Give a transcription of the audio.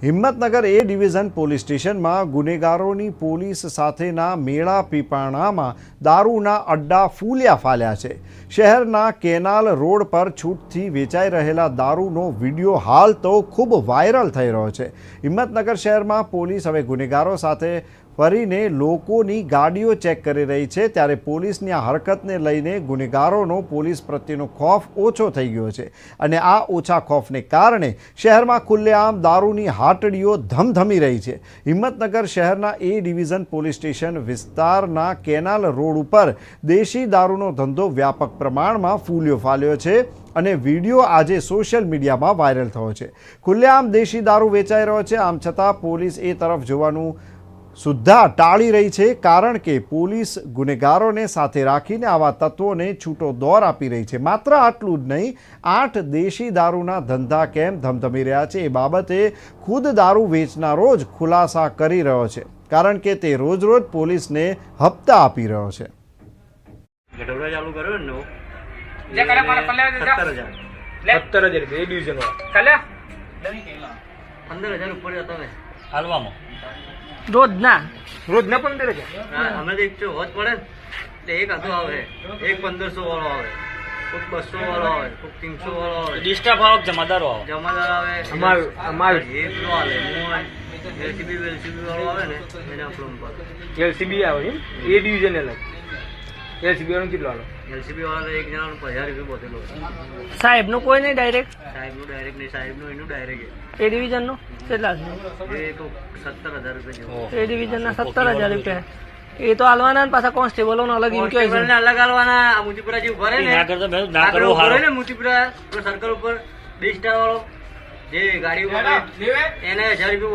હિંમતનગર એ division police સ્ટેશનમાં ગુનેગારોની police સાથેના મેળા પીપાણામાં દારૂના અડ્ડા ફૂલ્યા ફાલ્યા છે. શહેરના કેનાલ રોડ પર છૂટથી વેચાઈ રહેલા દારૂનો વીડિયો હાલ તો ખૂબ વાયરલ થઈ રહ્યો છે. હિંમતનગર શહેરમાં પોલીસ હવે ગુનેગારો સાથે ફરીને લોકોની ગાડીઓ ચેક કરી રહી છે. ત્યારે પોલીસની આ હરકતને લઈને ગુનેગારોનો પોલીસ પ્રત્યેનો ખોફ ઓછો થઈ ગયો છે અને આ ઓછા ખોફને કારણે શહેરમાં ખુલ્લેઆમ દારૂની હાટડીઓ ધમધમી રહી છે. હિંમતનગર શહેરના એ ડિવિઝન પોલીસ સ્ટેશન વિસ્તારના કેનાલ રોડ ઉપર દેશી દારૂનો ધંધો વ્યાપક પ્રમાણમાં ફૂલ્યો ફાલ્યો છે અને વીડિયો આજે સોશિયલ મીડિયામાં વાયરલ થયો છે. ખુલ્લેઆમ દેશી દારૂ વેચાઈ રહ્યો છે. આમ છતાં પોલીસ એ તરફ જોવાનું સુદ્ધા ટાળી રહી છે કારણ કે પોલીસ ગુનેગારોને સાથે રાખીને આવા તત્વોને છૂટો દોર આપી રહી છે. માત્ર આટલું જ નહીં આઠ દેશી દારૂના ધંધા કેમ ધમધમી રહ્યા છે એ બાબતે ખુદ દારૂ વેચનારો જ ખુલાસા કરી રહ્યો છે કારણ કે તે રોજ રોજ પોલીસને હપ્તા આપી રહ્યો છે. સત્તર હજાર. રૂપિયા એ ડિવિઝન પંદર હજાર ઉપર જતા ને હાલવામાં રોજ ના રોજ ના પંદર હજાર અમે તો એક જો હોજ પડે એટલે એક હતો આવે એક પંદરસો વાળો આવે કોઈક બસો વાળો આવે કોઈક ત્રણસો વાળો આવે. ડિસ્ટર્બ જમાદારો આવો? જમાદાર આવે અમારું- અમારું. એ પેલો આવે હું એલસીબી વેલસીબી વાળો આવે ને એને પર એલસીબી આવે એમ? એ ડિવિઝન અલગ. એલસીબી વાળો કેટલો આલો એલસીબી વાળા એક જણાનું હજાર રૂપિયા બોતેલો સાહેબનું કોઈ નહીં ડાયરેક્ટ સાહેબનું ડાયરેક્ટ નહીં સાહેબનું એનું ડાયરેક્ટ એ ડિવિઝનનું? કેટલા છે? એ તો સત્તર હજાર રૂપિયા જેવો. એ ડિવિઝન ના સત્તર હજાર રૂપિયા એ તો હાલવાના પાછા કોન્સ્ટેબલો નો અલગ ઇન્ક્વાયરી કોન્સ્ટેબલને અલગ આલવાના આ મુતીપુરા જે ઊભા રહે ને ના ના કરવું ઊભો હારું. ને મુતીપુરા સર્કલ ઉપર બે સ્ટાર વાળો જે ગાડી ઉપર એને હજાર રૂપિયા